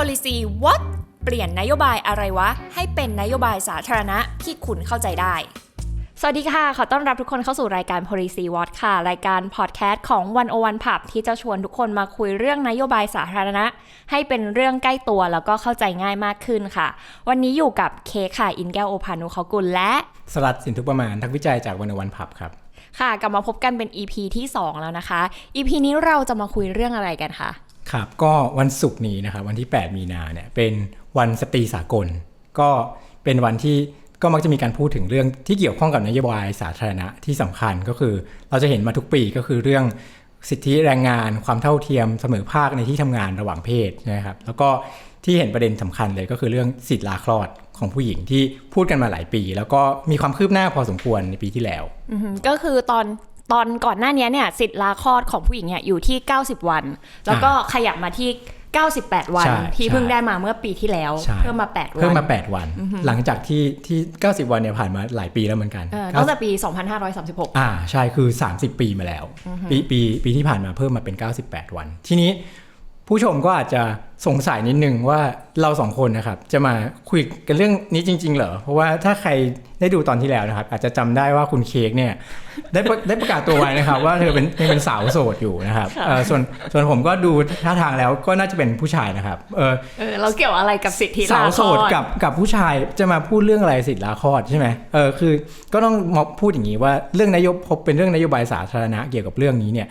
policy what เปลี่ยนนโยบายอะไรวะ ให้เป็นนโยบายสาธารณะที่คุณเข้าใจได้สวัสดีค่ะ ขอต้อนรับทุกคนเข้าสู่รายการ policy what ค่ะ รายการพอดแคสต์ของ101ผับที่จะชวนทุกคนมาคุยเรื่องนโยบายสาธารณะ ให้เป็นเรื่องใกล้ตัวแล้วก็เข้าใจง่ายมากขึ้นค่ะ วันนี้อยู่กับเคกค่ะ อินแก้วโอภานุเขากุลและ สลัดสินทุกประมาณนักวิจัยจากวันวันพับครับ ค่ะ กลับมาพบกันเป็น EP ที่ 2 แล้วนะคะ EP นี้เราจะมาคุยเรื่องอะไรกันคะ ครับก็วันศุกร์นี้นะครับวันที่ 8 มีนาเนี่ยเป็นวันสตรีสากล ก็เป็นวันที่ก็มักจะมีการพูดถึงเรื่องที่เกี่ยวข้องกับนโยบายสาธารณะที่สำคัญก็คือ เราจะเห็นมาทุกปีก็คือเรื่องสิทธิแรงงาน ความเท่าเทียมเสมอภาคในที่ทำงานระหว่างเพศนะครับ แล้วก็ที่เห็นประเด็นสำคัญเลยก็คือเรื่องสิทธิลาคลอดของผู้หญิงที่พูดกันมาหลายปี แล้วก็มีความคืบหน้าพอสมควรในปีที่แล้ว ก็คือตอน ตอนก่อนหน้านี้เนี่ยสิทธิลาคลอดของผู้หญิงเนี่ยอยู่ที่ 90 วัน แล้วก็ขยับมาที่ 98 วันใช่ที่ใช่เพิ่งได้มาเมื่อปีที่แล้วใช่เพิ่มมา 8 วัน เพิ่มมา 8 วัน หลังจากที่ที่ 90 วันเนี่ยผ่านมาหลายปีแล้วเหมือนกันเออตั้งแต่ปี 2536 อ่าใช่คือ 30 ปีมาแล้ว ปีปีปีที่ผ่านมาเพิ่มมาเป็น 98 วัน ทีนี้ ผู้ชมก็อาจจะสงสัยนิดนึงว่าเราสองคนนะครับ จะมาคุยกันเรื่องนี้จริง ๆ เหรอ เพราะว่าถ้าใครได้ดูตอนที่แล้วนะครับ อาจจะจำได้ว่าคุณเค้กเนี่ยได้ประได้ประกาศตัวไว้นะครับ ว่าเธอเป็นยังเป็นสาวโสดอยู่นะครับเออส่วนส่วนผมก็ดูท่าทางแล้วก็น่าจะเป็นผู้ชายนะครับ เออเออเราเกี่ยวอะไรกับสิทธิสาลาวคโสลอดดกับกับผู้ชายจะมาพูดเรื่องอะไรสิทธิลาคลอดใช่ไหมเออคือก็ต้องมาพูดอย่างนี้ว่าเรื่องนโยบพบเป็นเรื่องนโยบายสาธารณะเกี่ยวกับเรื่องนี้เนี่ย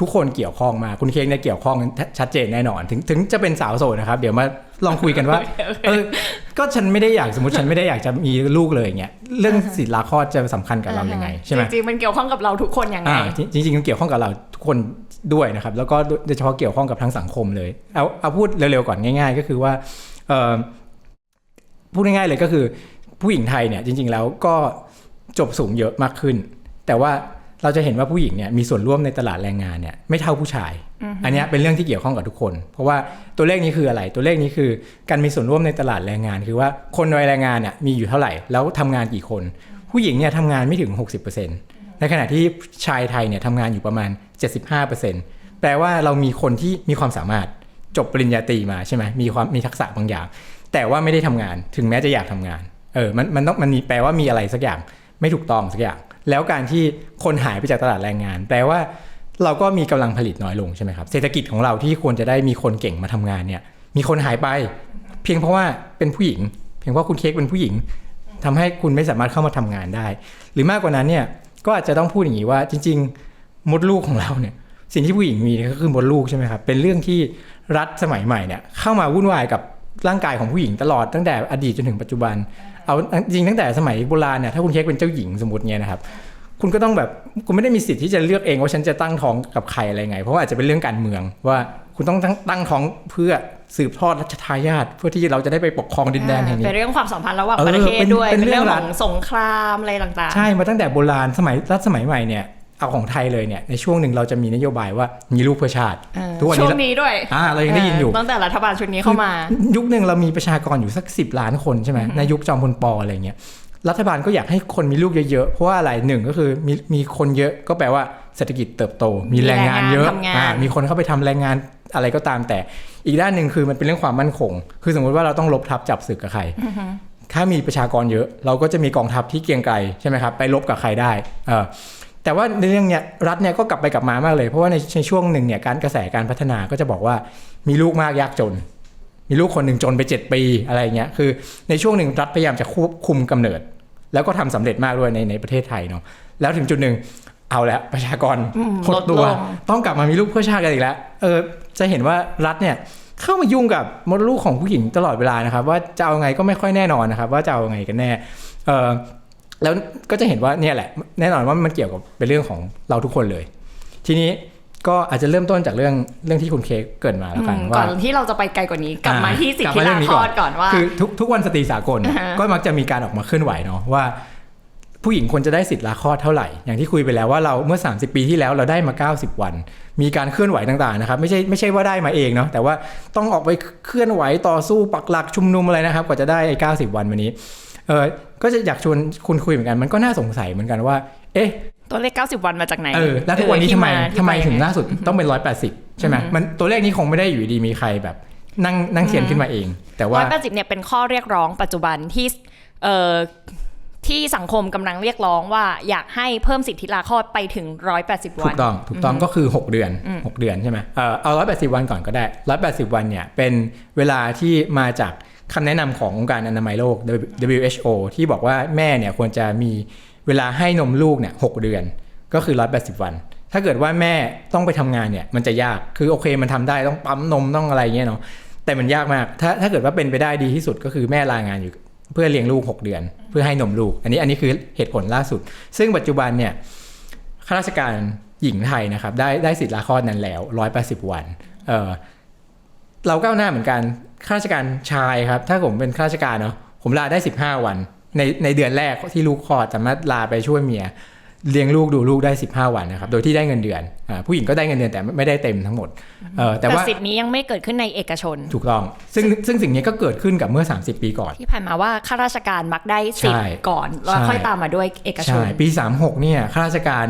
ทุกคนเกี่ยวข้องมากคุณเค้กเนี่ยเกี่ยวข้องชัดเจนแน่นอน ถึงถึงจะเป็นสาวโสดนะครับ เดี๋ยวมาลองคุยกันว่าเออก็ฉันไม่ได้อยากสมมติฉันไม่ได้อยากจะมีลูกเลยอย่างเงี้ยเรื่องสิทธิลาคลอดจะสำคัญกับเรายังไงใช่ไหมจริงๆมันเกี่ยวข้องกับเราทุกคนยังไงอ่าจริงจริงๆมันเกี่ยวข้องกับเราทุกคนด้วยนะครับ แล้วก็โดยเฉพาะเกี่ยวข้องกับทั้งสังคมเลยเอาเอาพูดเร็วๆก่อนง่าย ๆ ก็คือว่าเอ่อพูดง่ายๆเลยก็คือ ผู้หญิงไทยเนี่ยจริง ๆ แล้วก็จบสูงเยอะมากขึ้น แต่ว่า เราจะเห็นว่าผู้หญิงเนี่ยมีส่วนร่วมในตลาดแรงงานเนี่ยไม่เท่าผู้ชาย อันเนี้ยเป็นเรื่องที่เกี่ยวข้องกับทุกคน เพราะว่าตัวเลขนี้คืออะไร ตัวเลขนี้คือการมีส่วนร่วมในตลาดแรงงาน คือว่าคนในแรงงานเนี่ยมีอยู่เท่าไหร่ แล้วทำงานกี่คน ผู้หญิงเนี่ยทำงานไม่ถึง 60%ในขณะที่ชายไทยเนี่ยทำงานอยู่ประมาณ 75%แปลว่าเรามีคนที่มีความสามารถจบปริญญาตรีมาใช่ไหมมีความมีทักษะบางอย่าง แต่ว่าไม่ได้ทำงาน ถึงแม้จะอยากทำงาน เออ มันมันต้องมันมีแปลว่ามีอะไรสักอย่างไม่ถูกต้องสักอย่าง แล้วการที่คนหายไปจากตลาดแรงงาน แปลว่าเราก็มีกำลังผลิตน้อยลงใช่ไหมครับเศรษฐกิจของเราที่ควรจะได้มีคนเก่งมาทำงานเนี่ยมีคนหายไป เพียงเพราะว่าเป็นผู้หญิง เพียงเพราะคุณเค้กเป็นผู้หญิงทำให้คุณไม่สามารถเข้ามาทำงานได้ หรือมากกว่านั้นเนี่ยก็อาจจะต้องพูดอย่างนี้ว่าจริง ๆ มดลูกของเราเนี่ยสิ่งที่ผู้หญิงมีก็คือมดลูกใช่ไหมครับเป็นเรื่องที่รัฐสมัยใหม่เนี่ยเข้ามาวุ่นวายกับร่างกายของผู้หญิงตลอดตั้งแต่อดีตจนถึงปัจจุบัน เอาจริงตั้งแต่สมัยโบราณเนี่ยถ้าคุณเค้กเป็นเจ้าหญิงสมมติเนี่ยนะครับคุณก็ต้องแบบคุณไม่ได้มีสิทธิ์ที่จะเลือกเองว่าฉันจะตั้งท้องกับใครอะไรไง เพราะว่าอาจจะเป็นเรื่องการเมืองว่าคุณต้องตั้งตั้งท้องเพื่อสืบทอดรัชทายาทเพื่อที่เราจะได้ไปปกครองดินแดนแห่งนี้เป็นเรื่องความสัมพันธ์ระหว่างเออประเทศเป็นด้วยเป็นเป็นเรื่องเรื่ขององรัฐสงครามอะไรต่างๆ ใช่มาตั้งแต่โบราณสมัยรัชสมัยใหม่เนี่ย เอาของไทยเลยเนี่ยในช่วงหนึ่งเราจะมีนโยบายว่ามีลูกเพื่อชาติเออทุกวันช่นี้วงนี้ด้วยอ่าเรายังได้ยินอยู่เตั้งแต่รัฐบาลชุดนี้เข้ามา ยุคหนึ่งเรามีประชากรอยู่สักสิบล้านคนใช่ไหมในยุคจอมพลปอะไรเงี้ยรัฐบาลก็อยากให้คนมีลูกเยอะๆ เพราะว่าอะไรหนึ่งก็คือมีมีคนเยอะก็แปลว่าเศรษฐกิจเติบโต มีแรงงานเยอะมีแรงงานทำงานอ่ามีคนเข้าไปทำแรงงานอะไรก็ตามแต่ อีกด้านหนึ่งคือมันเป็นเรื่องความมั่นคง คือสมมติว่าเราต้องลบทับจับศึกกับใครถ้ามีประชากรเยอะ เราก็จะมีกองทัพที่เกรียงไกรใช่ไหมครับไปลบกับใครได้เออ แต่ว่าในเรื่องเนี้ยรัฐเนี่ยก็กลับไปกลับมามากเลย เพราะว่าในในช่วงหนึ่งเนี่ยการกระแสการพัฒนาก็จะบอกว่ามีลูกมากยากจน มีลูกคนหนึ่งจนไป 7 ปีอะไรเงี้ยคือในช่วงหนึ่งรัฐพยายามจะควบคุมกำเนิด แล้วก็ทำสำเร็จมากด้วยในในประเทศไทยเนาะแล้วถึงจุดหนึ่งเอาแล้วประชากรอืมหดตัวลดลงต้องกลับมามีลูกเพื่อชาติกันอีกแล้วเออจะเห็นว่ารัฐเนี่ยเข้ามายุ่งกับมดลูกของผู้หญิงตลอดเวลานะครับ ว่าจะเอาไงก็ไม่ค่อยแน่นอนนะครับ ว่าจะเอาไงกันแน่เออ แล้วก็จะเห็นว่าเนี่ยแหละแน่นอนว่ามันเกี่ยวกับเป็นเรื่องของเราทุกคนเลย ทีนี้ก็อาจจะเริ่มต้นจากเรื่องเรื่องที่คุณเค้กเกริดมาแล้วกันอืมว่าก่อนที่เราจะไปไกลกว่านี้กลับมาที่สิทกลับธิมาเรื่ลาองนี้คลก่ออนดก่อนว่าคือทุกทุกวันสตรีสากลอ่าฮะก็มักจะมีการออกมาเคลื่อนไหวเนาะว่า ผู้หญิงควรจะได้สิทธิ์ลาคลอดเท่าไหร่ อย่างที่คุยไปแล้วว่าเราเมื่อ 30 ปีที่แล้วเราได้มา 90 วัน มีการเคลื่อนไหวต่างๆนะครับไม่ใช่ไม่ใช่ว่าได้มาเองเนาะแต่ว่าต้องออกไปเคลื่อนไหวต่อสู้ปักหลักชุมนุมอะไรนะครับกว่าจะได้ไอ้90วันวันนี้เออก็จะอยากชวนคุณคุยเหมือนกัน มันก็น่าสงสัยเหมือนกันว่า เอ๊ะ ตัวเลข 90 วันมาจากไหนเออแล้วทุกวันนี้เออทำไมที่าทำไมที่ปถึงล่าสุดต้องเป็น 180 ใช่ไหมอือฮึมันตัวเลขนี้คงไม่ได้อยู่ดีมีใครแบบนั่งนั่งเขียนขึ้นมาเอง แต่ว่าร้อยแปดสิบเนี่ยเป็นข้อเรียกร้องปัจจุบันที่เอ่อที่สังคมกำลังเรียกร้องว่าอยากให้เพิ่มสิทธิลาคลอดไปถึง 180ถูวันกต้อง ถูกต้องก็คือ 6 เดือน 6 เดือนใช่ไหมเออเอา 180 วันก่อนก็ได้ 180 วันเนี่ยเป็นเวลาที่มาจาก คำแนะนำขององค์การอนามัยโลก WHO ที่บอกว่าแม่เนี่ยควรจะมีเวลาให้นมลูกเนี่ย6เดือนก็คือ 180 วัน ถ้าเกิดว่าแม่ต้องไปทำงานเนี่ยมันจะยากคือโอเคมันทำได้ต้องปั๊มนมต้องอะไรเงี้ยเนาะแต่มันยากมาก ถ้าถ้าเกิดว่าเป็นไปได้ดีที่สุดก็คือแม่ลางานอยู่เพื่อเลี้ยงลูก 6 เดือน เพื่อให้นมลูก อันนี้อันนี้คือเหตุผลล่าสุด ซึ่งปัจจุบันเนี่ยข้าราชการหญิงไทยนะครับได้ได้สิทธิ์ลาคลอดนั้นแล้ว 180 วันเออเราก้าวหน้าเหมือนกัน ข้าราชการชายครับ ถ้าผมเป็นข้าราชการเนาะผมลาได้ 15 วัน ในในเดือนแรกที่ลูกคลอดสามารถลาไปช่วยเมียเลี้ยงลูกดูลูกได้ 15 วันนะครับ โดยที่ได้เงินเดือนอาผู้หญิงก็ได้เงินเดือนแต่ไม่ได้เต็มทั้งหมดเออแต่แต่ว่าสิทธินี้ยังไม่เกิดขึ้นในเอกชน ถูกต้อง ซึ่งซึ่งสิ่งนี้ก็เกิดขึ้นกับเมื่อ 30 ปีก่อน ที่ผ่านมาว่าข้าราชการมักได้สิทใช่ธิ์ก่อนแล้วใช่ค่อยตามมาด้วยเอกชใช่นปี 36เนี่ยข้าราชการ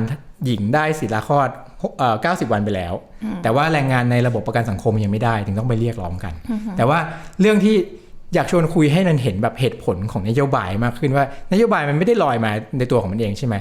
หญิงได้สิทธิลาคลอด เอ่อ90วันไปแล้ว แต่ว่าแรงงานในระบบประกันสังคมยังไม่ได้ถึงต้องไปเรียกร้องกัน แต่ว่าเรื่องที่อยากชวนคุยให้นันเห็นแบบเหตุผลของนโยบายมากขึ้นว่านโยบายมันไม่ได้ลอยมาในตัวของมันเองใช่ไหม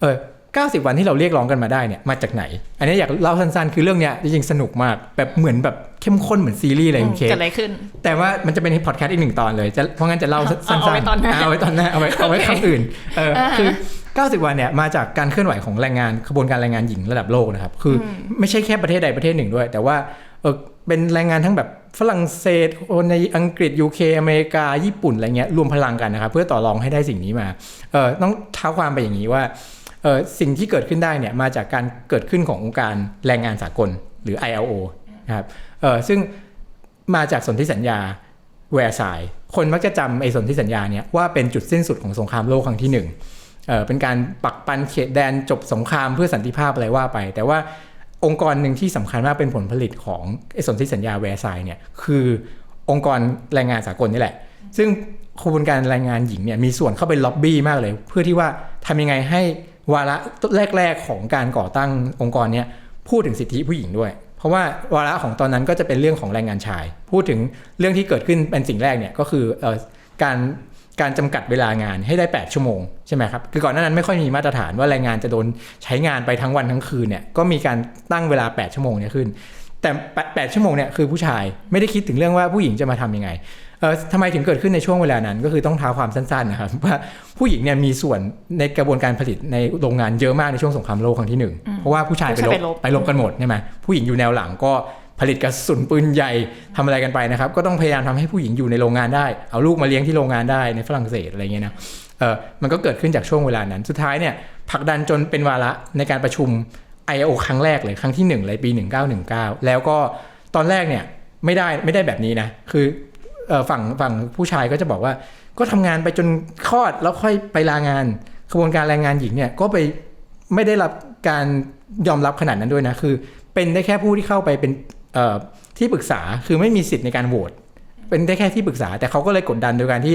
เออ 90 วันที่เราเรียกร้องกันมาได้เนี่ยมาจากไหน อันนี้อยากเล่าสั้นๆ คือเรื่องเนี้ยจริงๆสนุกมากแบบเหมือนแบบเข้มข้นเหมือนซีรีส์เลยคุณเคเกิสดอะไรขึ้น แต่ว่ามันจะเป็นพอดแคสต์อีกหนึ่งตอนเลยจะเพราะงั้นจะเล่าสั้นๆ เอาไว้ตอนหน้าเอาไว้ตอนหน้าเอาไว้เอาไว้ครั้งอื่นเออคือ 90 วันเนี่ยมาจากการเคลื่อนไหวของแรงงานขบวนการแรงงานหญิงระดับโลกนะครับคืออไม่ใช่แค่ประเทศใดประเทศหนึ่งด้วย แต่ว่าเออเป็นแรงงานทั้งแบบฝรั่งเศสคนในอังกฤษยูเคอเมริกา ญี่ปุ่นอะไรเงี้ยรวมพลังกันนะครับเพื่อต่อรองให้ได้สิ่งนี้มาเออต้องเท้าความไปอย่างนี้ว่าเออ สิ่งที่เกิดขึ้นได้เนี่ยมาจากการเกิดขึ้นขององค์การแรงงานสากลหรือ ILO นะครับซึ่งมาจากสนธิสัญญาแวร์ซายน์คนมักจะจำไอ้สนธิสัญญาเนี่ยว่าเป็นจุดสิ้นสุดของสงครามโลกครั้งที่หนึ่งเเป็นการปักปันเขตแดนจบสงครามเพื่อสันติภาพอะไรว่าไป แต่ว่าองค์กรหนึ่งที่สำคัญมากเป็นผลผลิตของไอ้สนธิสัญญาแวร์ไซน์เนี่ยคือองค์กรแรงงานสากลนี่แหละ ซึ่งขบวนการแรงงานหญิงเนี่ยมีส่วนเข้าไปล็อบบี้มากเลย เพื่อที่ว่าทำยังไงให้ วาระแรก ๆของการก่อตั้งองค์กรเนี่ยพูดถึงสิทธิผู้หญิงด้วย เพราะว่าวาระของตอนนั้นก็จะเป็นเรื่องของแรงงานชาย พูดถึงเรื่องที่เกิดขึ้นเป็นสิ่งแรกเนี่ยก็คืออการการจำกัดเวลางานให้ได้ 8 ชั่วโมงใช่ไหมครับ คือก่อนหน้านั้นไม่ค่อยมีมาตรฐานว่าแรงงานจะโดนใช้งานไปทั้งวันทั้งคืนเนี่ย ก็มีการตั้งเวลา 8 ชั่วโมงเนี่ยขึ้น แต่ 8 ชั่วโมงเนี่ยคือผู้ชายไม่ได้คิดถึงเรื่องว่าผู้หญิงจะมาทำยังไง ทำไมถึงเกิดขึ้นในช่วงเวลานั้น ก็คือต้องท้าความสั้นๆนะครับว่าผู้หญิงเนี่ยมีส่วนในกระบวนการผลิตในโรงงานเยอะมากในช่วงสงครามโลกครั้งที่หนึ่งเพราะว่าผู้ชายไปผู้ลชายบไปรบไปลบกันหมดใช่ไหมผู้หญิงอยู่แนวหลังก็ผลิตกระสุนปืนใหญ่ทำอะไรกันไปนะครับ ก็ต้องพยายามทำให้ผู้หญิงอยู่ในโรงงานได้ เอาลูกมาเลี้ยงที่โรงงานได้ในฝรั่งเศสอะไรเงี้ยนะเออมันก็เกิดขึ้นจากช่วงเวลานั้น สุดท้ายเนี่ยผลักดันจนเป็นวาระในการประชุม ILO ครั้งแรกเลยครั้งที่1เลยปี 1919 แล้วก็ตอนแรกเนี่ยไม่ได้ไม่ได้แบบนี้นะ คือเอ่อ ฝั่งฝั่งผู้ชายก็จะบอกว่า ก็ทำงานไปจนคลอดแล้วค่อยไปลางานขบวนการแรงงานหญิงเนี่ยก็ไปไม่ได้รับการยอมรับขนาดนั้นด้วยนะคือ เป็นได้แค่ผู้ที่เข้าไปเป็นที่ปรึกษาคือไม่มีสิทธิ์ในการโหวตเป็นได้แค่ที่ปรึกษา แต่เขาก็เลยกดดันโดยการที่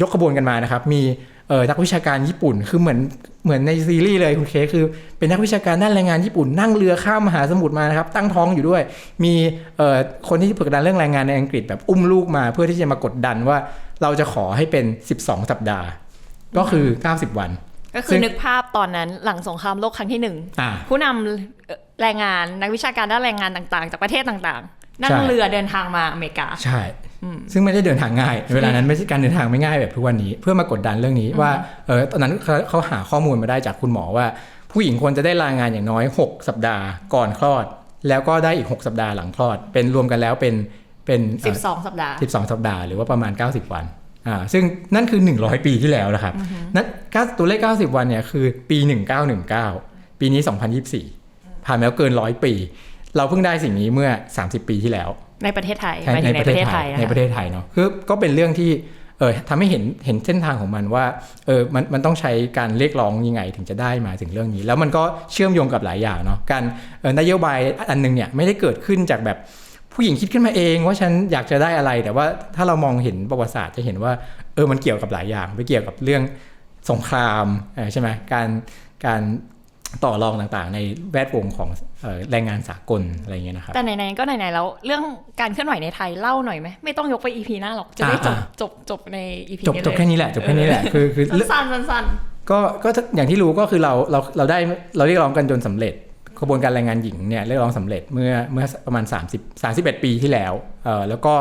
ยกขบวนกันมานะครับ มีเอ่อนักวิชาการญี่ปุ่น คือเหมือนเหมือนในซีรีส์เลยคุณเคกคือเป็นนักวิชาการด้านแรงงานญี่ปุ่นนั่งเรือข้ามมหาสมุทรมานะครับ ตั้งท้องอยู่ด้วย มีเอ่อคนที่ผลักดันเรื่องแรงงานในอังกฤษแบบอุ้มลูกมาเพื่อที่จะมากดดันว่าเราจะขอให้เป็น 12 สัปดาห์ ก็คือ 90 วัน ก็ซึ่คืองนึกภาพตอนนั้นหลังสงครามโลกครั้งที่หนึ่งอ่าผู้นำเอ่อแรงงานนักวิชาการด้านแรงงานต่างๆ จากประเทศต่างๆ นั่งใช่เรือเดินทางมาอเมริกา ใช่ ซึ่งไม่ได้เดินทางง่าย เวลานั้นไม่ใช่การเดินทางไม่ง่ายแบบทุกวันนี้ เพื่อมากดดันเรื่องนี้ว่าเออตอนนั้นเขาเขาหาข้อมูลมาได้จากคุณหมอว่า ผู้หญิงควรจะได้ลางานอย่างน้อย 6 สัปดาห์ก่อนคลอด แล้วก็ได้อีก 6 สัปดาห์หลังคลอด เป็นรวมกันแล้วเป็นเป็นเอ่อ12 สัปดาห์ 12 สัปดาห์หรือว่าประมาณ 90 วันอ่าซึ่งนั่นคือ 100 ปีที่แล้วนะครับนั่น9ตัวเลข 90 วันเนี่ยคือปี 1919 ปีนี้ 2024 ผ่านมาแล้วเกิน 100 ปี เราเพิ่งได้สิ่งนี้เมื่อ 30 ปีที่แล้ว ในประเทศไทยในหมายถึงในประเทศไทยในนะประคะเทศไทยเนาะคือก็เป็นเรื่องที่เออทำให้เห็นเห็นเส้นทางของมันว่าเออมันมันต้องใช้การเรียกร้องยังไงถึงจะได้มาถึงเรื่องนี้ แล้วมันก็เชื่อมโยงกับหลายอย่างเนาะการเออนโยบายอันหนึงเนี่ยไม่ได้เกิดขึ้นจากแบบผู้หญิงคิดขึ้นมาเองว่าฉันอยากจะได้อะไร แต่ว่าถ้าเรามองเห็นประวัติศาสตร์จะเห็นว่าเออมันเกี่ยวกับหลายอย่างไปเกี่ยวกับเรื่องสงครามเออใช่ไหมการการ ต่อรองต่างๆ ในแวดวงของเอ่อแรงงานสากลอะไรอย่างเงี้ยนะครับ แต่ไหนๆก็ไหนๆแล้วเรื่องการเคลื่อนไหวในไทยเล่าหน่อยไหมไม่ต้องยกไป EP หน้าหรอกจะได้จบอ่าจบจบใน EP จบนี้จบเลยแค่นี้แหละจบแค่นี้แหละคือคือสั้นๆสั้นก็ก็อย่างที่รู้ก็คือเราเราเราได้เราเรียกร้องกันจนสำเร็จกระบวนการแรงงานหญิงเนี่ยเรียกร้องสำเร็จเมื่อเมื่อประมาณ 30 31 ปีที่แล้วเออแล้วก็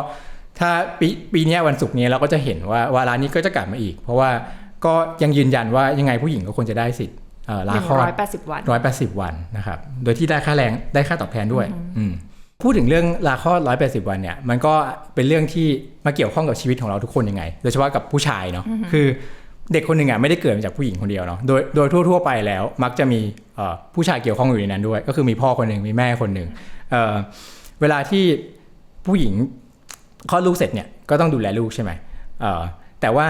ถ้าปีปีเนี้ยวันศุกร์เนี้ยเราก็จะเห็นว่าวาระนี้ก็จะกลับมาอีก เพราะว่าก็ยังยืนยันว่ายังไงผู้หญิงก็ควรจะได้สิทธิ์เอ่อๆห ลานึ่งคลอร้ดอยแปดสิบวันร้อยแปดสิบวันนะครับ โดยที่ได้ค่าแรงได้ค่าตอบแทนด้วยอืมพูดถึงเรื่องลาคลอดร้อยแปดสิบวันเนี่ย มันก็เป็นเรื่องที่มาเกี่ยวข้องกับชีวิตของเราทุกคนยังไง โดยเฉพาะกับผู้ชายเนาะคือเด็กคนหนึ่งอะไม่ได้เกิดมาจากผู้หญิงคนเดียวเนาะโดยโดยทั่ว ๆ ไปแล้วมักจะมีเอ่อผู้ชายเกี่ยวข้องอยู่ในนั้นด้วย ก็คือมีพ่อคนหนึ่งมีแม่คนหนึ่งเอ่อเวลาที่ผู้หญิงคลอดลูกเสร็จเนี่ยก็ต้องดูแลลูกใช่ไหมเอ่อแต่ว่า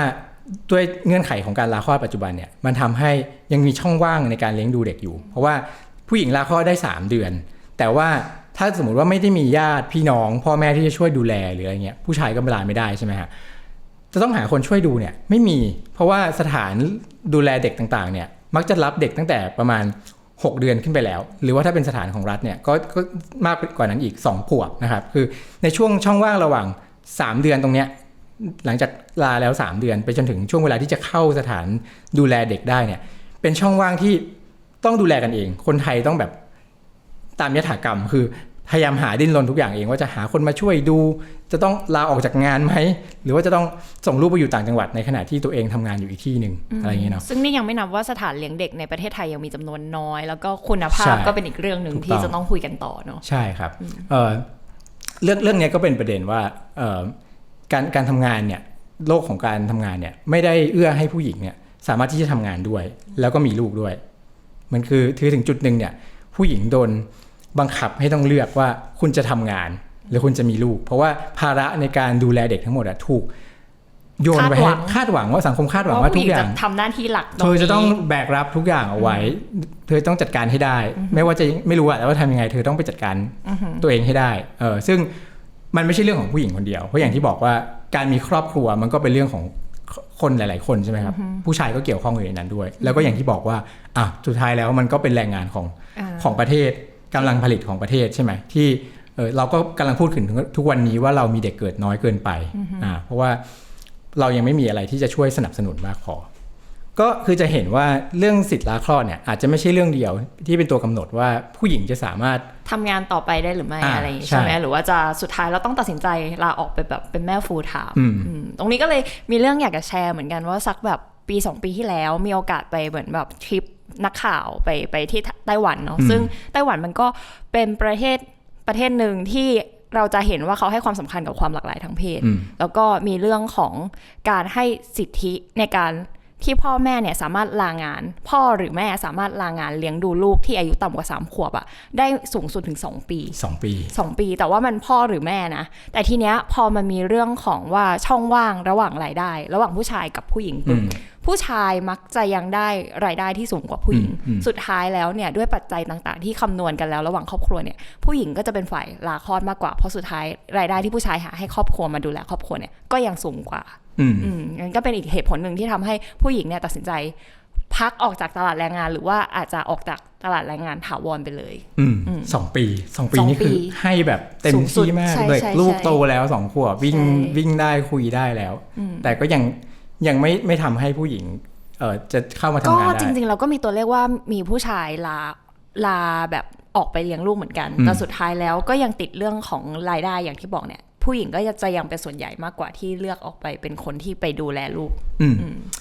ด้วยเงื่อนไขของการลาคลอดปัจจุบันเนี่ยมันทำให้ยังมีช่องว่างในการเลี้ยงดูเด็กอยู่ เพราะว่าผู้หญิงลาคลอดได้ 3 เดือน แต่ว่าถ้าสมมติว่าไม่ได้มีญาติพี่น้อง พ่อแม่ที่จะช่วยดูแลหรืออะไรเงี้ยผู้ชายก็ลาไม่ได้ใช่ไหมฮะจะต้องหาคนช่วยดูเนี่ยไม่มี เพราะว่าสถานดูแลเด็กต่างๆเนี่ยมักจะรับเด็กตั้งแต่ประมาณ 6 เดือนขึ้นไปแล้ว หรือว่าถ้าเป็นสถานของรัฐเนี่ยก็ก็มากกว่านั้นอีก2ขวบนะครับคือในช่วงช่องว่างระหว่าง 3 เดือนตรงเนี้ย หลังจากลาแล้ว 3 เดือน ไปจนถึงช่วงเวลาที่จะเข้าสถานดูแลเด็กได้เนี่ย เป็นช่องว่างที่ต้องดูแลกันเอง คนไทยต้องแบบตามยถากรรม คือพยายามหาดิ้นรนทุกอย่างเอง ว่าจะหาคนมาช่วยดู จะต้องลาออกจากงานไหมหรือว่าจะต้องส่งลูกไปอยู่ต่างจังหวัดในขณะที่ตัวเองทำงานอยู่อีกที่หนึ่งอะไรอย่างเงี้ยเนาะซึ่งนี่ยังไม่นับว่าสถานเลี้ยงเด็กในประเทศไทยยังมีจำนวนน้อย แล้วก็คุณภาใช่พก็เป็นอีกเรื่องหนึ่งถูกที่ต้องจะต้องคุยกันต่อเนาะใช่ครับเอ่อเรื่องเรื่องเนี้ยก็เป็นประเด็นว่าเอ่อ การการทำงานเนี่ยโลกของการทำงานเนี่ยไม่ได้เอื้อให้ผู้หญิงเนี่ยสามารถที่จะทำงานด้วย แล้วก็มีลูกด้วย มันคือถือถึงจุดหนึ่งเนี่ยผู้หญิงโดนบังคับให้ต้องเลือกว่าคุณจะทำงาน หรือคุณจะมีลูก เพราะว่าภาระในการดูแลเด็กทั้งหมดอะถูกโยนไปให้คาดหวังคาดหวังว่าสังคมคาดหวังว่าผู้ทุหกญิงอย่าจะงทำหน้าที่หลักตรเธอจะต้องนี้แบกรับทุกอย่างเอาไว้ เธอต้องจัดการให้ได้ ไม่ว่าจะไม่รู้อะแต่ว่าทำยังไง เธอต้องไปจัดการตัวเองให้ได้เออซึ่ง มันไม่ใช่เรื่องของผู้หญิงคนเดียว เพราะอย่างที่บอกว่าการมีครอบครัวมันก็เป็นเรื่องของคนหลาย ๆ คนใช่ไหมครับ ผู้ชายก็เกี่ยวข้องอยู่ในนั้นด้วย แล้วก็อย่างที่บอกว่าอะสุดท้ายแล้วมันก็เป็นแรงงานของอ่าของประเทศกำลังผลิตของประเทศใช่ไหมที่เออเราก็กำลังพูดถึงทุกวันนี้ว่าเรามีเด็กเกิดน้อยเกินไปอ่าเพราะว่าเรายังไม่มีอะไรที่จะช่วยสนับสนุนมากพอ ก็คือจะเห็นว่าเรื่องสิทธิลาคลอดเนี่ยอาจจะไม่ใช่เรื่องเดียวที่เป็นตัวกำหนดว่าผู้หญิงจะสามารถทำงานต่อไปได้หรือไม่อ่าอะไรอย่างงี้ใช่ใช่ไหมหรือว่าจะสุดท้ายเราต้องตัดสินใจลาออกไปแบบเป็นแม่ full time อืมอืมตรงนี้ก็เลยมีเรื่องอยากจะแชร์เหมือนกันว่าสักแบบปี 2 ปีที่แล้วมีโอกาสไปเหมือนแบบทริปนักข่าวไปไปที่ไต้หวันเนาะอืมซึ่งไต้หวันมันก็เป็นประเทศประเทศหนึ่งที่เราจะเห็นว่าเขาให้ความสำคัญกับความหลากหลายทางเพศอืมแล้วก็มีเรื่องของการให้สิทธิในการ ที่พ่อแม่เนี่ยสามารถลางาน พ่อหรือแม่สามารถลางานเลี้ยงดูลูกที่อายุต่ำกว่า 3 ขวบอะได้สูงสุดถึง 2 ปีสองปี 2 ปี แต่ว่ามันพ่อหรือแม่นะ แต่ทีเนี้ยพอมันมีเรื่องของว่าช่องว่างระหว่างรายได้ ระหว่างผู้ชายกับผู้หญิงปุ๊บอืมผู้ชายมักจะยังได้รายได้ที่สูงกว่าผู้หญิงอืมอืมสุดท้ายแล้วเนี่ยด้วยปัจจัยต่างๆ ที่คำนวณกันแล้วระหว่างครอบครัวเนี่ยผู้หญิงก็จะเป็นฝ่ายลาคลอดมากกว่าเพราะสุดท้ายรายได้ที่ผู้ชายหาให้ครอบครัวมาดูแลครอบครัวเนี่ยก็ยังสูงกว่า อืมอืมงั้นก็เป็นอีกเหตุผลหนึ่งที่ทำให้ผู้หญิงเนี่ยตัดสินใจพักออกจากตลาดแรงงาน หรือว่าอาจจะออกจากตลาดแรงงานถาวรไปเลยอืมสองปีสองปีสองนี่คือปีให้แบบเต็มสูงสุดที่มากใช่เด็กใช่ลูกใช่โตแล้วสองขวบวิ่งใช่วิ่งได้คุยได้แล้ว แต่ก็ยังยังไม่ไม่ทำให้ผู้หญิงเออจะเข้ามาทำก็งานได้จริง ๆ เราก็มีตัวเลขว่ามีผู้ชายลาลาแบบออกไปเลี้ยงลูกเหมือนกันอืมแต่สุดท้ายแล้วก็ยังติดเรื่องของรายได้อย่างที่บอกเนี่ย ผู้หญิงก็จะยังเป็นส่วนใหญ่มากกว่าที่เลือกออกไปเป็นคนที่ไปดูแลลูกอืม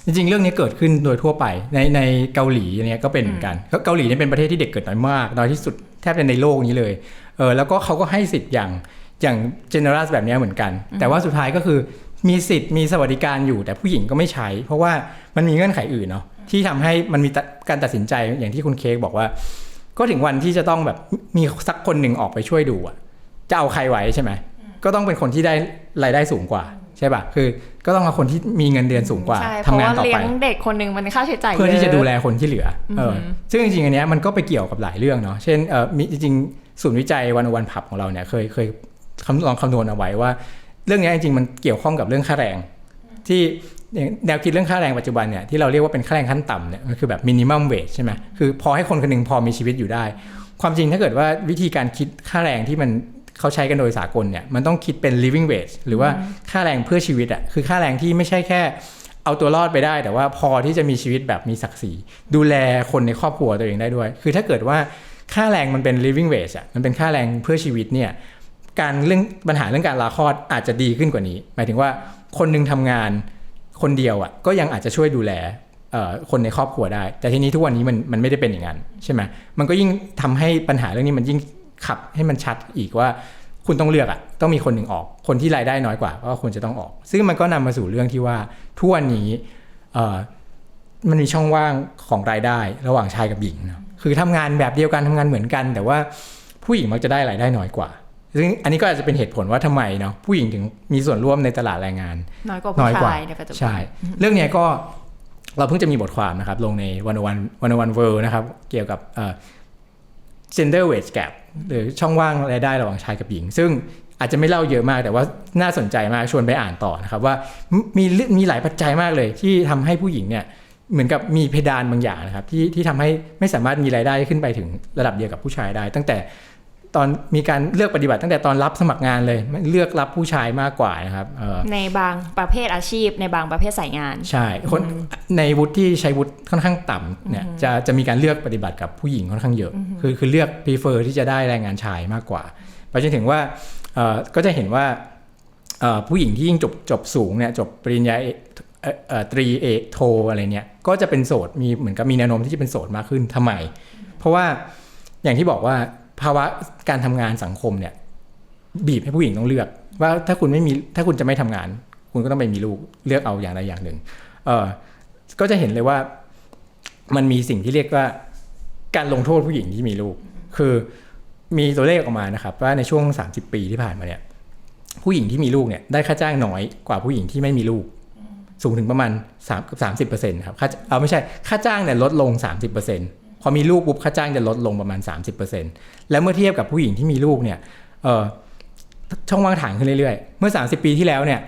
จริงๆ เรื่องนี้เกิดขึ้นโดยทั่วไปในในเกาหลีเนี่ยก็เป็นเหมือนกันเกาหลีเนี่ยเป็นประเทศที่เด็กเกิดน้อยมากน้อยที่สุดแทบจะในโลกนี้เลยเออแล้วก็เขาก็ให้สิทธิ์อย่างอย่างเจเนอรัสแบบเนี้ยเหมือนกัน แต่ว่าสุดท้ายก็คือมีสิทธิ์มีสวัสดิการอยู่แต่ผู้หญิงก็ไม่ใช้ เพราะว่ามันมีเงื่อนไขอื่นเนาะที่ทำให้มันมีการตัดสินใจอย่างที่คุณเค้กบอกว่า ก็ถึงวันที่จะต้องแบบมีสักคนหนึ่งออกไปช่วยดูอะจะเอาใครไว้ใช่ไหม ก็ต้องเป็นคนที่ได้รายได้สูงกว่าใช่ป่ะคือก็ต้องเอาคนที่มีเงินเดือนสูงกว่าใช่เพทำราะงานว่าต่อเลี้ยไปงเด็กคนหนึ่งมันค่าใช้จ่ายเพื่อที่จะยดูแลคนที่เหลือเออซึ่งจริงๆอันเนี้ยมันก็ไปเกี่ยวกับหลายเรื่องเนาะเช่นเออมีจริงๆศูนย์วิจัยวันวันผับของเราเนี่ยเคยเคยคำลองคำนวณเอาไว้ว่า เรื่องเนี้ยจริงๆมันเกี่ยวข้องกับเรื่องค่าแรง ที่อย่างแนวคิดเรื่องค่าแรงปัจจุบันเนี่ยที่เราเรียกว่าเป็นค่าแรงขั้นต่ำเนี่ยมันคือแบบมินิมัมเวจใช่ไหมคือพอให้คนคนหนึ่งพอมีชีวิตอยู่ได้ ความจริงถ้าเกิดว่าวิธีการคิดค่าแรงที่มัน เขาใช้กันโดยสากลเนี่ยมันต้องคิดเป็น living wage หรือว่าค่าแรงเพื่อชีวิตอะคือค่าแรงที่ไม่ใช่แค่เอาตัวรอดไปได้ แต่ว่าพอที่จะมีชีวิตแบบมีศักดิ์ศรีดูแลคนในครอบครัวตัวเองได้ด้วย คือถ้าเกิดว่าค่าแรงมันเป็น living wage อะมันเป็นค่าแรงเพื่อชีวิตเนี่ยการเรื่องปัญหาเรื่องการลาคลอดอาจจะดีขึ้นกว่านี้ หมายถึงว่าคนหนึงทำงานคนเดียวอะก็ยังอาจจะช่วยดูแลเอ่อคนในครอบครัวได้ แต่ทีนี้ทุกวันนี้มันมันไม่ได้เป็นอย่างนั้นใช่ไหมมันก็ยิ่งทำให้ปัญหาเรื่องนี้มันยิ่ง ขับให้มันชัดอีกว่าคุณต้องเลือกอะต้องมีคนหนึ่งออก คนที่รายได้น้อยกว่าก็ควรจะต้องออก ซึ่งมันก็นำมาสู่เรื่องที่ว่าทุกวันนี้เอ่อมันมีช่องว่างของรายได้ระหว่างชายกับหญิงเนอะคือทำงานแบบเดียวกันทำงานเหมือนกัน แต่ว่าผู้หญิงมักจะได้รายได้น้อยกว่า ซึ่งอันนี้ก็อาจจะเป็นเหตุผลว่าทำไมเนาะผู้หญิงถึงมีส่วนร่วมในตลาดแรงงาน น้อยกว่าน้ผู้อยกว่าชายในปัจจุบันใช่ เรื่องเนี้ยก็เราเพิ่งจะมีบทความนะครับ ลงในวันวันวันวันเวิร์นะครับ เกี่ยวกับเอ่อ gender wage gap หรือช่องว่างรายได้ระหว่างชายกับหญิง ซึ่งอาจจะไม่เล่าเยอะมากแต่ว่าน่าสนใจมากชวนไปอ่านต่อนะครับว่ามีมีหลายปัจจัยมากเลยที่ทำให้ผู้หญิงเนี่ยเหมือนกับมีเพดานบางอย่างนะครับที่ที่ทำให้ไม่สามารถมีรายได้ขึ้นไปถึงระดับเดียวกับผู้ชายได้ ตั้งแต่ ตอนมีการเลือกปฏิบัติตั้งแต่ตอนรับสมัครงานเลยเลือกรับผู้ชายมากกว่านะครับเอ่อในบางประเภทอาชีพ ในบางประเภทสายงาน ใช่คนในวุฒิที่ใช้วุฒิค่อนข้างต่ำเนี่ยจะจะมีการเลือกปฏิบัติกับผู้หญิงค่อนข้างเยอะ คือคือเลือก prefer ที่จะได้แรงงานชายมากกว่าไปจนถึงว่าเอ่อก็จะเห็นว่าเอ่อผู้หญิงที่ยิ่งจบจบสูงเนี่ยจบปริญญาเอกเอ่อเอ่อตรีเอกโทอะไรเนี่ยก็จะเป็นโสดมีเหมือนกับมีแนวโน้มที่จะเป็นโสดมากขึ้นทำไม เพราะว่าอย่างที่บอกว่า ภาวะการทำงานสังคมเนี่ย บีบให้ผู้หญิงต้องเลือก ว่าถ้าคุณไม่มีถ้าคุณจะไม่ทำงาน คุณก็ต้องไปมีลูกเลือกเอาอย่างใดอย่างหนึ่ง เออก็จะเห็นเลยว่ามันมีสิ่งที่เรียกว่าการลงโทษผู้หญิงที่มีลูก คือมีตัวเลขออกมานะครับ ว่าในช่วง 30 ปีที่ผ่านมาเนี่ยผู้หญิงที่มีลูกเนี่ยได้ค่าจ้างน้อยกว่าผู้หญิงที่ไม่มีลูก สูงถึงประมาณ3 30เปอร์เซ็นต์ครับค่าเอาไม่ใช่ค่าจ้างเนี่ยลดลง 30เปอร์เซ็นต์ พอมีลูกปุ๊บค่าจ้างจะลดลงประมาณ 30เปอร์เซ็นต์แล้วเมื่อเทียบกับผู้หญิงที่มีลูกเนี่ยช่องว่างถางขึ้นเรื่อยๆ เมื่อ 30 ปีที่แล้วเนี่ย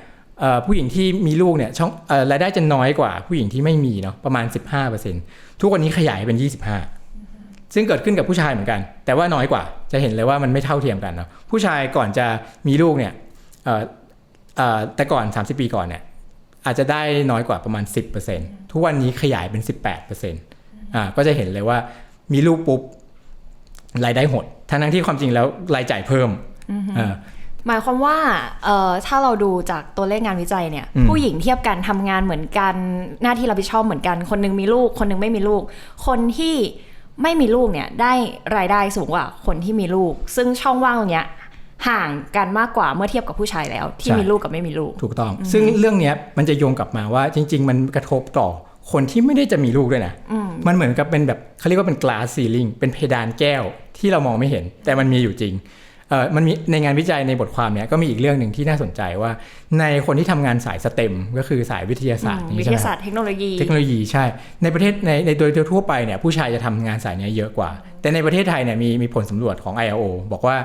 ผู้หญิงที่มีลูกเนี่ยช่องอรายได้จะน้อยกว่าผู้หญิงที่ไม่มีเนาะประมาณ 15%ทุกวันนี้ขยายเป็น 25 ซึ่งเกิดขึ้นกับผู้ชายเหมือนกัน แต่ว่าน้อยกว่าจะเห็นเลยว่ามันไม่เท่าเทียมกันเนาะผู้ชายก่อนจะมีลูกเนี่ยเอ่ก่อแต่ก่อน 30 ปีก่อนเนี่ยอาจจะได้น้อยกว่าประมาณ 10%ทุกวันนี้ขยายเป็น 18% อ่าก็จะเห็นเลยว่ามีลูกปุ๊บรายได้หด ทั้งๆที่ความจริงแล้วรายจ่ายเพิ่มอ่าหมายความว่าเอ่อถ้าเราดูจากตัวเลขงานวิจัยเนี่ยอืมผู้หญิงเทียบกันทำงานเหมือนกันหน้าที่รับผิดชอบเหมือนกัน คนหนึงมีลูก คนหนึงไม่มีลูก คนที่ไม่มีลูกเนี่ยได้รายได้สูงกว่าคนที่มีลูก ซึ่งช่องว่างตรงเนี้ยห่างกันมากกว่าเมื่อเทียบกับผู้ชายแล้ว ที่ใช่มีลูกกับไม่มีลูก ถูกต้อง ซึ่งเรื่องเนี้ยมันจะโยงกลับมาว่าจริง ๆ มันกระทบต่อ คนที่ไม่ได้จะมีลูกด้วยนะอืมมันเหมือนกับเป็นแบบเขาเรียกว่าเป็น glass ceiling เป็นเพดานแก้วที่เรามองไม่เห็น แต่มันมีอยู่จริงเออมันมีในงานวิจัยในบทความเนี้ยก็มีอีกเรื่องหนึ่งที่น่าสนใจว่า ในคนที่ทำงานสายสเต็มก็คือสายวิทยาศาสตร์อืมนี่วิใช่ทไหมยาศาสตร์เทคโนโลยี เทคโนโลยีใช่ ในประเทศในในโดยทั่วไปเนี่ยผู้ชายจะทำงานสายเนี้ยเยอะกว่า แต่ในประเทศไทยเนี่ยมีมีผลสำรวจของ ILO บอกว่า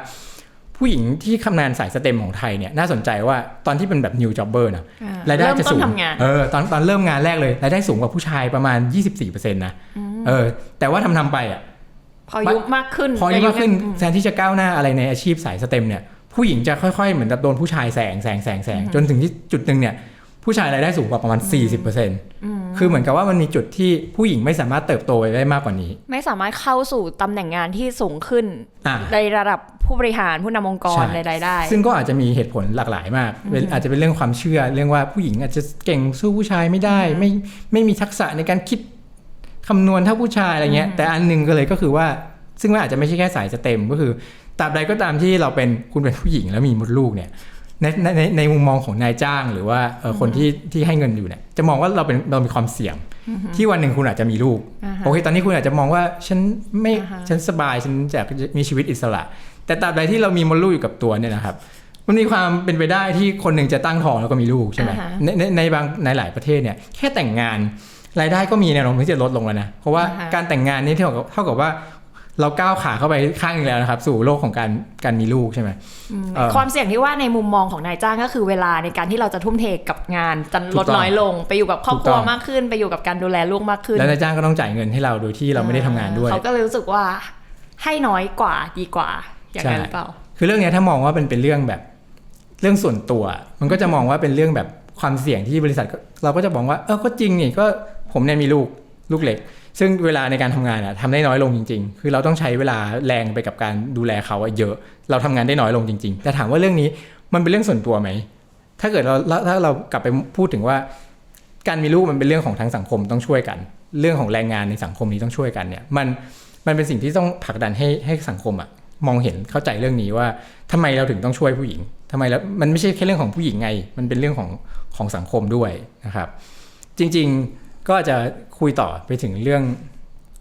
ผู้หญิงที่ทำงานสายสเต็มของไทยเนี่ยน่าสนใจว่าตอนที่เป็นแบบ new jobber นะอ่ารายได้เริ่มจะต้สูนงทำงานเออตอนตอนเริ่มงานแรกเลยรายได้สูงกว่าผู้ชายประมาณ 24%นะเออแต่ว่าทำทำไปอะพอยุคมากขึ้น พออายุมากขึ้นอืมแทนที่จะก้าวหน้าอะไรในอาชีพสายสเต็มเนี่ยผู้หญิงจะค่อยๆ เหมือนกับโดนผู้ชายแซงแซงแซงแซงจนถึงที่จุดหนึ่งเนี่ยผู้ชายรายได้สูงกว่าประมาณ 40% คือเหมือนกับว่ามันมีจุดที่ผู้หญิงไม่สามารถเติบโตไปได้มากกว่านี้ ไม่สามารถเข้าสู่ตำแหน่งงานที่สูงขึ้นอ่าในระดับผู้บริหารผู้นำองค์กรใช่ใดๆได้ ซึ่งก็อาจจะมีเหตุผลหลากหลายมากเป็นอาจจะเป็นเรื่องความเชื่อ เรื่องว่าผู้หญิงอาจจะเก่งสู้ผู้ชายไม่ได้ ไม่ไม่มีทักษะในการคิดคำนวณเท่าผู้ชายอะไรเงี้ย แต่อันหนึงก็เลยก็คือว่า ซึ่งมันอาจจะไม่ใช่แค่สายสเต็มก็คือตราบใดก็ตามที่เราเป็นคุณเป็นผู้หญิงแล้วมีมดลูกเนี่ย ในในในในมุมมองของนายจ้างหรือว่าเอ่อคนที่ที่ให้เงินอยู่เนี่ยจะมองว่าเราเป็นเรามีความเสี่ยง ที่วันหนึ่งคุณอาจจะมีลูกอ่าฮะโอเคตอนนี้คุณอาจจะมองว่าฉันไม่อ่าฮะฉันสบายฉันจะมีชีวิตอิสระ แต่ตราบใดที่เรามีมดลูกอยู่กับตัวเนี่ยนะครับมันมีความเป็นไปได้ที่คนหนึ่งจะตั้งท้องแล้วก็มีลูกใช่ไหมอ่าฮะในในในบางในหลายประเทศเนี่ยแค่แต่งงานรายได้ก็มีแนวโน้มที่จะลดลงแล้วนะเพราะว่าอ่าฮะการแต่งงานนี่เท่ากับเท่ากับว่า เราก้าวขาเข้าไปข้างหนึงแล้วนะครับ สู่โลกของการการมีลูกใช่ไหมเอ่อความเสี่ยงที่ว่าในมุมมองของนายจ้างก็คือเวลาในการที่เราจะทุ่มเทกับงานจะลดถูกต้องน้อยลง ไปอยู่กับครอบครัวถูกต้องมากขึ้น ไปอยู่กับการดูแลลูกมากขึ้น แล้วนายจ้างก็ต้องจ่ายเงินให้เราโดยที่เราไม่ได้ทำงานด้วยเขาก็เลยรู้สึกว่าให้น้อยกว่าดีกว่าอย่างนั้นใช่หรือเปล่า คือเรื่องเนี้ยถ้ามองว่าเป็นเป็นเรื่องแบบเรื่องส่วนตัว มันก็จะมองว่าเป็นเรื่องแบบความเสี่ยงที่บริษัทก็เราก็จะบอกว่าเออก็จริงนี่ก็ผมเนี่ยมีลูกลูกเล็ก ซึ่งเวลาในการทำงานอะทำได้น้อยลงจริง ๆ คือเราต้องใช้เวลาแรงไปกับการดูแลเขาอะเยอะ เราทำงานได้น้อยลงจริง ๆ แต่ถามว่าเรื่องนี้มันเป็นเรื่องส่วนตัวไหม ถ้าเกิดเราถ้าเรากลับไปพูดถึงว่า การมีลูกมันเป็นเรื่องของทั้งสังคมต้องช่วยกัน เรื่องของแรงงานในสังคมนี้ต้องช่วยกันเนี่ย มันมันเป็นสิ่งที่ต้องผลักดันให้ให้สังคมอะมองเห็นเข้าใจเรื่องนี้ว่าทำไมเราถึงต้องช่วยผู้หญิงทำไมแล้วมันไม่ใช่แค่เรื่องของผู้หญิงไง มันเป็นเรื่องของของสังคมด้วยนะครับ จริง ๆ ก็อาจจะคุยต่อไปถึงเรื่อง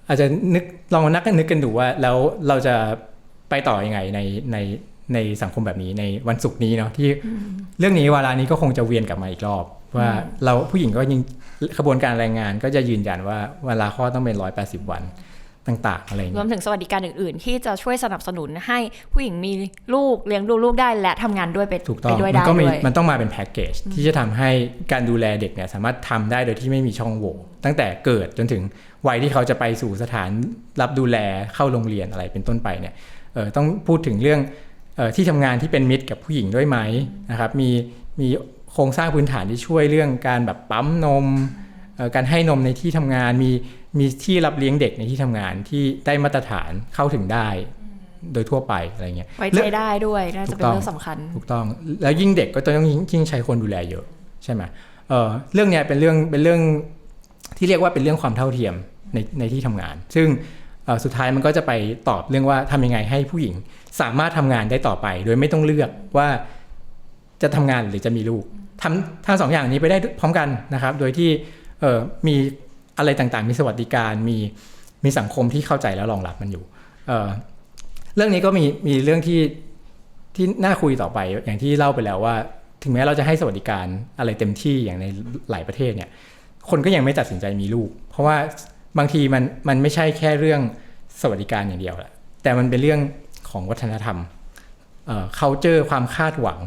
อาจจะนึกลองมานักกันนึกกันดูว่า แล้วเราจะไปต่อยังไงในในในสังคมแบบนี้ในวันศุกร์นี้เนาะที่เรื่องนี้วาระนี้ก็คงจะเวียนกลับมาอีกรอบ ว่าเราผู้หญิงก็ยังขบวนการแรงงานก็จะยืนยันว่าเวลาคลอดต้องเป็นร้อยแปดสิบวัน ต่างๆอะไรอย่างรเงี้วยมถึงสวัสดิการอื่น ๆ ที่จะช่วยสนับสนุนให้ผู้หญิงมีลูกเลี้ยงดูลูกได้และทำงานด้วยไปถูกต้ไปองด้วยมัได้ก็มีด้วยมันต้องมาเป็นแพ็กเกจที่จะทำให้การดูแลเด็กเนี่ยสามารถทำได้โดยที่ไม่มีช่องโหว่ตั้งแต่เกิดจนถึงวัยที่เขาจะไปสู่สถานรับดูแลเข้าโรงเรียนอะไรเป็นต้นไปเนี่ยเออต้องพูดถึงเรื่องเออที่ทำงานที่เป็นมิตรกับผู้หญิงด้วยไหมนะครับมีมีโครงสร้างพื้นฐานที่ช่วยเรื่องการแบบปั๊มนมเอ่อการให้นมในที่ทำงานมี มีที่รับเลี้ยงเด็กในที่ทำงานที่ได้มาตรฐานเข้าถึงได้ โดยทั่วไปอะไรเงี้ยไว้ใจได้ด้วยน่าจะเป็นถูกต้องเรื่องสำคัญ ถูกต้องแล้วยิ่งเด็กก็ต้องยิ่งยิ่งใช้คนดูแลเยอะใช่ไหมเออเรื่องเนี้ยเป็นเรื่องเป็นเรื่องที่เรียกว่าเป็นเรื่องความเท่าเทียมในในที่ทำงาน ซึ่งเอ่อสุดท้ายมันก็จะไปตอบเรื่องว่าทำยังไงให้ผู้หญิงสามารถทำงานได้ต่อไป โดยไม่ต้องเลือกว่าจะทำงานหรือจะมีลูกทำทั้งสองอย่างนี้ไปได้พร้อมกันนะครับ โดยที่เออมี อะไรต่างๆ มีสวัสดิการมีมีสังคมที่เข้าใจแล้วรองรับมันอยู่เเรื่องนี้ก็มีมีเรื่องที่ที่น่าคุยต่อไปอย่างที่เล่าไปแล้วว่า ถึงแม้เราจะให้สวัสดิการอะไรเต็มที่อย่างในหลายประเทศเนี่ย คนก็ยังไม่ตัดสินใจมีลูก เพราะว่าบางทีมันมันไม่ใช่แค่เรื่องสวัสดิการอย่างเดียวแหละแต่มันเป็นเรื่องของวัฒนธรรมเอ่อ culture ความคาดหวัง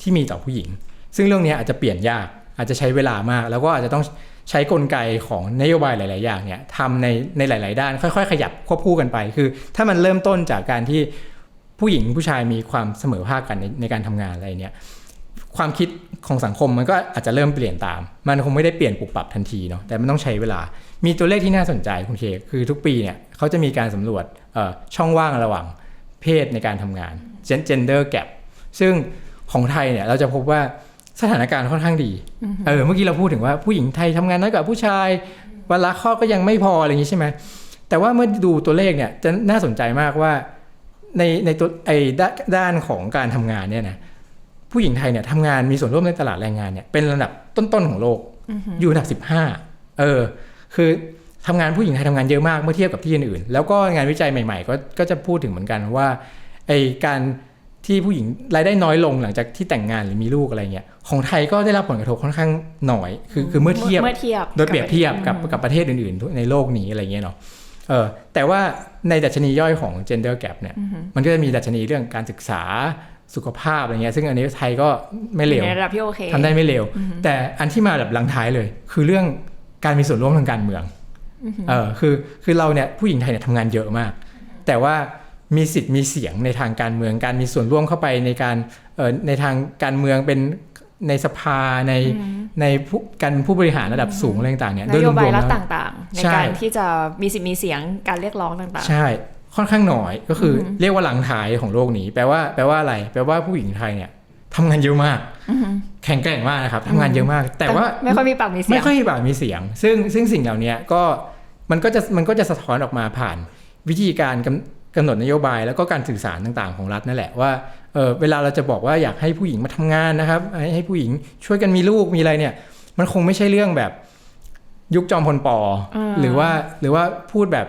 ที่มีต่อผู้หญิง ซึ่งเรื่องนี้อาจจะเปลี่ยนยากอาจจะใช้เวลามาก แล้วก็อาจจะต้องใช้กลไกของนโยบายหลาย ๆ อย่างเนี่ยทำในในหลาย ๆ ด้าน ค่อย ๆ ขยับควบคู่กันไป คือ ถ้ามันเริ่มต้นจากการที่ผู้หญิงผู้ชายมีความเสมอภาคกันในในการทำงานอะไรเนี่ยความคิดของสังคมมันก็อาจจะเริ่มเปลี่ยนตาม มันคงไม่ได้เปลี่ยนปุบปรับทันทีเนาะแต่มันต้องใช้เวลา มีตัวเลขที่น่าสนใจคุณเคคือทุกปีเนี่ยเขาจะมีการสำรวจช่องว่างระหว่างเพศในการทำงาน gender gap ซึ่งของไทยเนี่ยเราจะพบว่า สถานการณ์ค่อนข้างดีเออเมื่อกี้เราพูดถึงว่าผู้หญิงไทยทำงานน้อยกว่าผู้ชายวันละข้อดก็ยังไม่พออะไรอย่างนี้ใช่ไหมแต่ว่าเมื่อดูตัวเลขเนี่ยจะน่าสนใจมากว่าในในตัวไอ้ด้านด้านของการทำงานเนี่ยนะผู้หญิงไทยเนี่ยทำงานมีส่วนร่วมในตลาดแรงงานเนี่ยเป็นระดับต้นๆของโลกอยู่อันดับสิบห้าเออ คือทำงานผู้หญิงไทยทำงานเยอะมากเมื่อเทียบกับที่อื่นๆแล้วก็งานวิจัยใหม่ ๆ ก็ก็จะพูดถึงเหมือนกันว่าไอ้การ ที่ผู้หญิงรายได้น้อยลงหลังจากที่แต่งงานหรือมีลูกอะไรเงี้ยของไทยก็ได้รับผลกระทบค่อนข้างน้อย คือคือเมื่อเทียบเมื่อเทียบโดยเปรียบเทียบกับกับประเทศอื่นๆ ในโลกนี้อะไรเงี้ยเนาะเออแต่ว่าในดัชนีย่อยของ gender gap เนี่ยมันก็จะมีดัชนีเรื่องการศึกษาสุขภาพอะไรเงี้ยซึ่งอันนี้ไทยก็ไม่เลวในระดับที่โอเคทำได้ไม่เลวแต่อันที่มาแบบหลังท้ายเลย คือเรื่องการมีส่วนร่วมทางการเมืองเออคือคือเราเนี่ยผู้หญิงไทยเนี่ยทำงานเยอะมาก แต่ว่า มีสิทธิ์มีเสียงในทางการเมืองการมีส่วนร่วมเข้าไปในการเอ่อในทางการเมืองเป็นในสภาในในผู้การผู้บริหารระดับสูงอะไรต่างๆเนี่ยนโดยโยรวบายมๆรัฐแล้วต่างๆ ในใช่การที่จะมีสิทธิ์มีเสียงการเรียกร้องต่างใช่ค่อนข้างน้อยก็คืออเรียกว่าหลังท้ายของโลกนี้ แปลว่าแปลว่าอะไร แปลว่าผู้หญิงไทยเนี่ยทำงานเยอะมากแข็งแกร่งมากนะครับทำงานเยอะมากๆแต่ว่าไม่ค่อยมีปากมีเสียไม่งค่อยมีปากมีเสียง ซึ่งซึ่งสิ่งเหล่านี้ก็มันก็จะมันก็จะสะท้อนออกมาผ่านวิธีการ กำกำหนดนโยบายแล้วก็การสื่อสารต่างๆของรัฐนั่นแหละว่าเออเวลาเราจะบอกว่าอยากให้ผู้หญิงมาทำงานนะครับให้ให้ผู้หญิงช่วยกันมีลูกมีอะไรเนี่ย มันคงไม่ใช่เรื่องแบบยุคจอมพลปออมหรือว่าหรือว่าพูดแบบ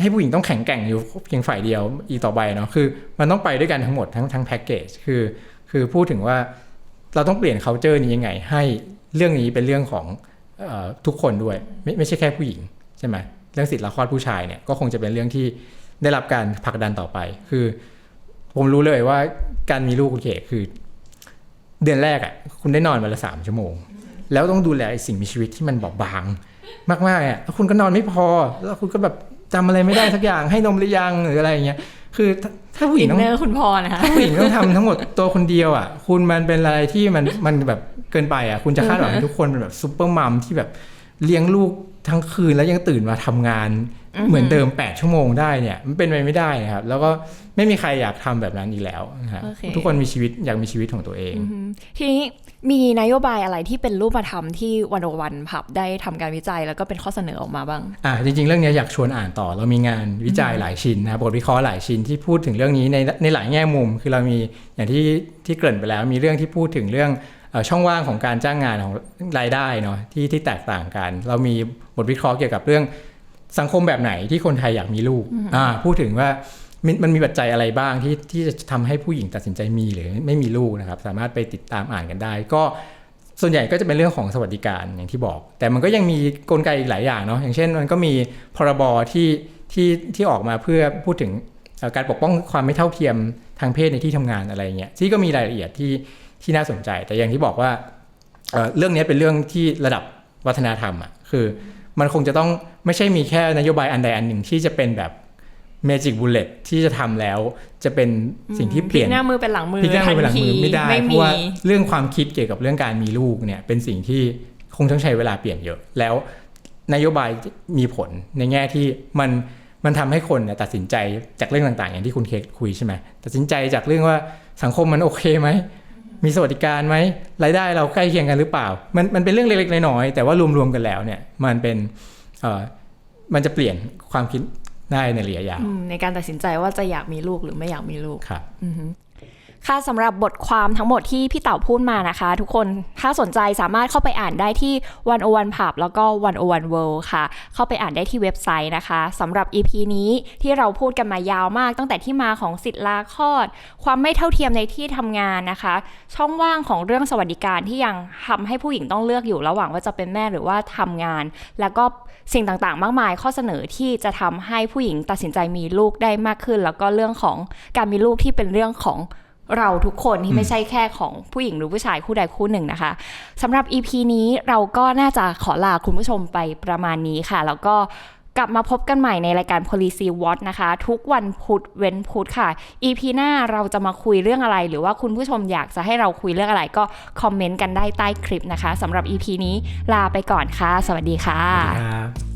ให้ผู้หญิงต้องแข็งแกร่งอยู่เพียงฝ่ายเดียวอีกต่อไปเนาะคือมันต้องไปด้วยกันทั้งหมดทั้งทั้งแพ็กเกจคือ คือพูดถึงว่าเราต้องเปลี่ยน culture นี้ยังไง ให้เรื่องนี้เป็นเรื่องของเออทุกคนด้วย ไม่ไม่ใช่แค่ผู้หญิงใช่ไหมเรื่องสิทธิละคลอดผู้ชายเนี่ยก็คงจะเป็นเรื่องที่ ได้รับการผลักดันต่อไป คือ ผมรู้เลยว่าการมีลูกคุณเขคือ เดือนแรกอะ่ะ คุณได้นอนวันละสามชั่วโมง แล้วต้องดูแลไอ้สิ่งมีชีวิตที่มันบอบบาง มากๆอะแล้วคุณก็นอนไม่พอ แล้วคุณก็แบบจำอะไรไม่ได้สักอย่างให้นมหรือยังหรืออะไรอย่างเงี้ยคือถ้าถ้าผู้หญิอิงนต้องเนอร์คุณพ่อนะคะผู้หญิงต้องทำทั้งหมดตัวคนเดียวอะ คุณมันเป็นอะไรที่มันมันแบบเกินไปอะ คุณจะคาดหวังให้ทุกคนเป็นแบบซูเปอร์มัมที่แบบเลี้ยงลูกทั้งคืนแล้วยังตื่นมาทำงานอือหือ เหมือนเดิม 8 ชั่วโมงได้เนี่ยมันเป็นไปไม่ได้นะครับ แล้วก็ไม่มีใครอยากทำแบบนั้นอีกแล้วนะครับโอเคทุกคนมีชีวิตอยากมีชีวิตของตัวเองอืมทีนี้มีนโยบายอะไรที่เป็นรูปธรรมที่วันโอวันผับได้ทำการวิจัยแล้วก็เป็นข้อเสนอออกมาบ้างอ่าจริง ๆ เรื่องนี้อยากชวนอ่านต่อ เรามีงานวิจัยหลายชิ้นนะครับบทวิเคราะห์หลายชิ้นที่พูดถึงเรื่องนี้ในในหลายแง่มุม คือเรามีอย่างที่ที่เกริ่นไปแล้ว มีเรื่องที่พูดถึงเรื่องเอ่อช่องว่างของการจ้างงานของรายได้เนาะที่ที่แตกต่างกัน เรามีบทวิเคราะห์เกี่ยวกับเรื่อง สังคมแบบไหนที่คนไทยอยากมีลูกอ่าพูดถึงว่ามันมันมีปัจจัยอะไรบ้างที่ที่จะทำให้ผู้หญิงตัดสินใจมีหรือไม่มีลูกนะครับ สามารถไปติดตามอ่านกันได้ ก็ส่วนใหญ่ก็จะเป็นเรื่องของสวัสดิการอย่างที่บอก แต่มันก็ยังมีกลไกอีกหลายอย่างเนาะอย่างเช่น มันก็มีพรบที่ที่ที่ออกมาเพื่อพูดถึงเอ่อการปกป้องความไม่เท่าเทียมทางเพศในที่ทำงานอะไรเงี้ยที่ก็มีรายละเอียดที่ที่น่าสนใจ แต่อย่างที่บอกว่าเอ่อเรื่องนี้เป็นเรื่องที่ระดับวัฒนธรรมอะคือ มันคงจะต้องไม่ใช่มีแค่นโยบายอันใดอันหนึ่งที่จะเป็นแบบเมจิกบุลเลตที่จะทำแล้วจะเป็นสิ่งที่เปลี่ยนพลิกหน้ามือเป็นหลังมือพลิกหน้ามือเป็นหลังมือไม่ได้ไม่เพมีราะว่าเรื่องความคิดเกี่ยวกับเรื่องการมีลูกเนี่ยเป็นสิ่งที่คงต้องใช้เวลาเปลี่ยนเยอะ แล้วนโยบายมีผลในแง่ที่มันมันทำให้คนเนี่ยตัดสินใจจากเรื่องต่างๆ อย่างที่คุณเคกคุยใช่ไหมตัดสินใจจากเรื่องว่าสังคมมันโอเคไหม มีสวัสดิการไหมรายได้เราใกล้เคียงกันหรือเปล่า มันมันเป็นเรื่องเล็กๆน้อยๆแต่ว่ารวมๆกันแล้วเนี่ยมันเป็นเอ่อมันจะเปลี่ยนความคิดได้ในระยะยาวอืมในการตัดสินใจว่าจะอยากมีลูกหรือไม่อยากมีลูกครับอือฮึ ค่ะสำหรับบทความทั้งหมดที่พี่เต่าพูดมานะคะ ทุกคนถ้าสนใจสามารถเข้าไปอ่านได้ที่101 Pub แล้วก็101 World ค่ะ เข้าไปอ่านได้ที่เว็บไซต์นะคะสำหรับ EP นี้ที่เราพูดกันมายาวมาก ตั้งแต่ที่มาของสิทธิ์ลาคลอด ความไม่เท่าเทียมในที่ทำงานนะคะ ช่องว่างของเรื่องสวัสดิการที่ยังทำให้ผู้หญิงต้องเลือกอยู่ระหว่างว่าจะเป็นแม่หรือว่าทำงาน แล้วก็สิ่งต่างๆ มากมายข้อเสนอที่จะทำให้ผู้หญิงตัดสินใจมีลูกได้มากขึ้น แล้วก็เรื่องของการมีลูกที่เป็นเรื่องของ เราทุกคนที่ไม่ใช่แค่ของผู้หญิงหรือผู้ชายคู่ใดคู่หนึ่งนะคะสำหรับ EP นี้เราก็น่าจะขอลาคุณผู้ชมไปประมาณนี้ค่ะ แล้วก็กลับมาพบกันใหม่ในรายการ Policy Watch นะคะ ทุกวันพุธเว้นพุธค่ะ EP หน้าเราจะมาคุยเรื่องอะไร หรือว่าคุณผู้ชมอยากจะให้เราคุยเรื่องอะไรก็คอมเมนต์กันได้ใต้คลิปนะคะสำหรับ EP นี้ลาไปก่อนค่ะ สวัสดีค่ะครับ